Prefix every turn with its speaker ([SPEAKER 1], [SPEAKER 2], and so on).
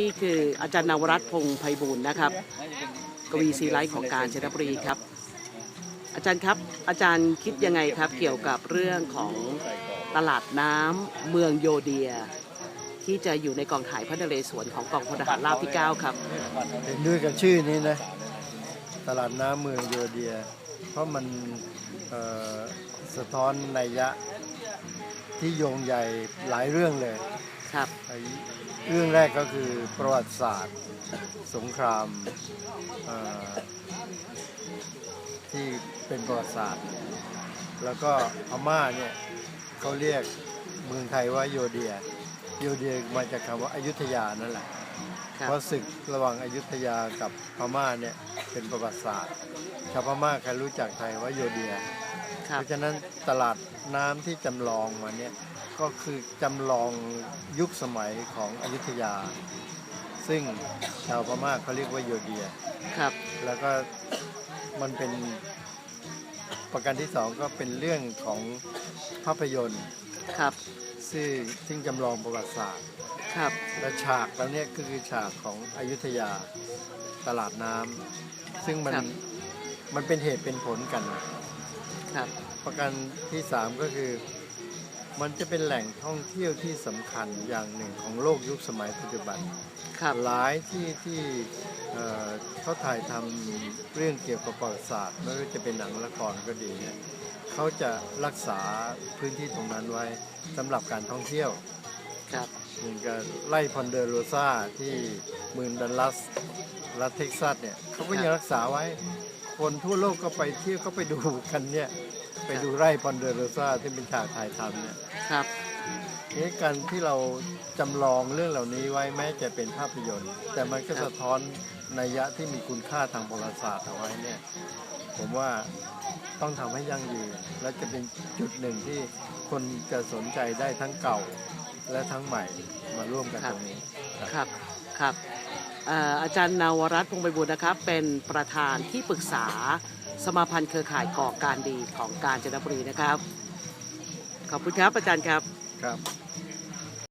[SPEAKER 1] นี่คืออาจารย์นวรัตน์พงษ์ไพบูลย์นะครับ กวีซีไลท์ของการจนบุรีครับ อาจารย์ครับอาจารย์คิดยังไงครับ เกี่ยวกับเรื่องของตลาดน้ำเมืองโยเดีย ที่จะอยู่ในกองถ่ายพระนเรศวรของกองพลทหารราบที่ 9 ครับ
[SPEAKER 2] เห็นด้วยกับชื่อนี้นะ ตลาดน้ำเมืองโยเดีย เพราะมันเอ่อสะท้อนนัยยะที่โยงใหญ่หลายเรื่องเลย
[SPEAKER 1] ครับ
[SPEAKER 2] ไอ้ เรื่องแรกก็คือประวัติศาสตร์ สงครามเอ่อที่เป็นประวัติศาสตร์ แล้วก็พม่าเนี่ยเขาเรียกเมืองไทยว่าโยเดีย โยเดียมาจากคำว่าอายุทยานั่นแหละ
[SPEAKER 1] ครับ
[SPEAKER 2] เพราะศึกระหว่างอยุธยากับพม่าเนี่ยเป็นประวัติศาสตร์ชาวพม่าใครรู้จักไทยว่าโยเดีย
[SPEAKER 1] ครั
[SPEAKER 2] เพ
[SPEAKER 1] บ
[SPEAKER 2] ราะฉะนั้นตลาดน้ำที่จำลองมาเนี่ยก็คือจำลองยุคสมัยของอยุธยา ซึ่งชาวพม่าเขาเรียกว่าโยเดีย
[SPEAKER 1] ครับ
[SPEAKER 2] แล้วก็มันเป็นประการที่สองก็เป็นเรื่องของภาพยนตร์
[SPEAKER 1] ครับ
[SPEAKER 2] ซึ่งซึ่งจำลองประวัติศาสตร์
[SPEAKER 1] ครับ
[SPEAKER 2] และฉากแล้วเนี่ยก็คือฉากของอยุธยาตลาดน้ำซึ่งมัน
[SPEAKER 1] ครับ
[SPEAKER 2] มันเป็นเหตุเป็นผลกัน
[SPEAKER 1] ครับ
[SPEAKER 2] ประการที่สามก็คือ มันจะเป็นแหล่งท่องเที่ยวที่สำคัญอย่างหนึ่งของโลกยุคสมัยปัจจุบัน
[SPEAKER 1] ครับ
[SPEAKER 2] หลายที่ที่เอ่อเขาถ่ายทำเรื่องเกี่ยวกับประวัติศาสตร์ไม่ว่าจะเป็นหนังละครก็ดีเนี่ยเขาจะรักษาพื้นที่ตรงนั้นไว้สำหรับการท่องเที่ยว
[SPEAKER 1] ครับ
[SPEAKER 2] เหมือนกับไล่พอนเดอโรซาที่เมืองดัลลัสรัฐเท็กซัสเนี่ยเขาก็ยังรักษาไว้ คนทั่วโลกก็ไปเที่ยวก็ไปดูกันเนี่ย ไปดูไร่พอนเดอโรซาที่เป็นฉากถ่ายทำเนี่ย
[SPEAKER 1] ครับ
[SPEAKER 2] นี่การที่เราจำลองเรื่องเหล่านี้ไว้แม้จะเป็นภาพยนตร์ แต่มันก็
[SPEAKER 1] ครับ
[SPEAKER 2] สะท้อนนัยยะที่มีคุณค่าทางประวัติศาสตร์เอาไว้เนี่ย ผมว่าต้องทำให้ยั่งยืน และจะเป็นจุดหนึ่งที่คนจะสนใจได้ทั้งเก่าและทั้งใหม่มาร่วมกันตรงนี้
[SPEAKER 1] ครับครับเอาจารย์นาวรัตน์พงไพบุญนะครับ เป็นประธานที่ปรึกษาสมาพันธ์เครือข่ายก่อการดีของการจนบุรีนะครับ ขอบคุณครับอาจารย์ครับ
[SPEAKER 2] ครับ